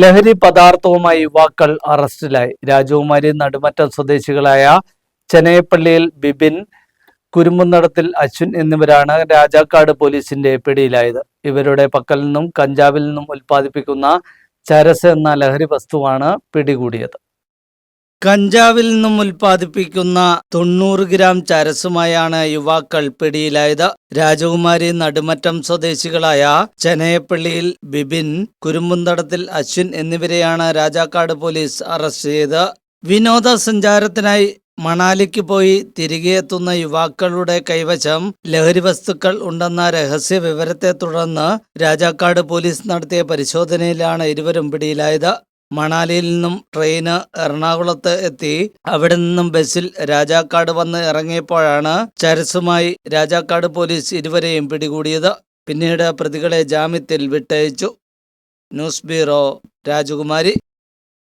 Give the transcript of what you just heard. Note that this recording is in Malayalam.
ലഹരി പദാർത്ഥവുമായി യുവാക്കൾ അറസ്റ്റിലായി. രാജകുമാരി നടുമറ്റം സ്വദേശികളായ ചെനയപ്പള്ളിയിൽ ബിബിൻ കുരുമ്പുന്നടത്തിൽ അശ്വിൻ എന്നിവരാണ് രാജാക്കാട് പോലീസിന്റെ പിടിയിലായത്. ഇവരുടെ പക്കൽ നിന്നും കഞ്ചാവിൽ നിന്നും ഉൽപ്പാദിപ്പിക്കുന്ന ചരസ് എന്ന ലഹരി വസ്തുവാണ് പിടികൂടിയത്. കഞ്ചാവിൽ നിന്നും ഉൽപ്പാദിപ്പിക്കുന്ന തൊണ്ണൂറ് ഗ്രാം ചരസുമായാണ് യുവാക്കൾ പിടിയിലായത്. രാജകുമാരി നടുമറ്റം സ്വദേശികളായ ചെനയപ്പള്ളിയിൽ ബിബിൻ കുരുമ്പുന്തടത്തിൽ അശ്വിൻ എന്നിവരെയാണ് രാജാക്കാട് പോലീസ് അറസ്റ്റ് ചെയ്ത് വിനോദസഞ്ചാരത്തിനായി മണാലിക്ക് പോയി തിരികെ എത്തുന്ന യുവാക്കളുടെ കൈവശം ലഹരി വസ്തുക്കൾ ഉണ്ടെന്ന രഹസ്യ വിവരത്തെ തുടർന്ന് രാജാക്കാട് പോലീസ് നടത്തിയ പരിശോധനയിലാണ് ഇരുവരും പിടിയിലായത്. മണാലിയിൽ നിന്നും ട്രെയിന് എറണാകുളത്ത് എത്തി. അവിടെ നിന്നും ബസ്സിൽ രാജാക്കാട് വന്ന് ഇറങ്ങിയപ്പോഴാണ് ചരസുമായി രാജാക്കാട് പോലീസ് ഇരുവരെയും പിടികൂടിയത്. പിന്നീട് പ്രതികളെ ജാമ്യത്തിൽ വിട്ടയച്ചു. ന്യൂസ് ബ്യൂറോ രാജകുമാരി.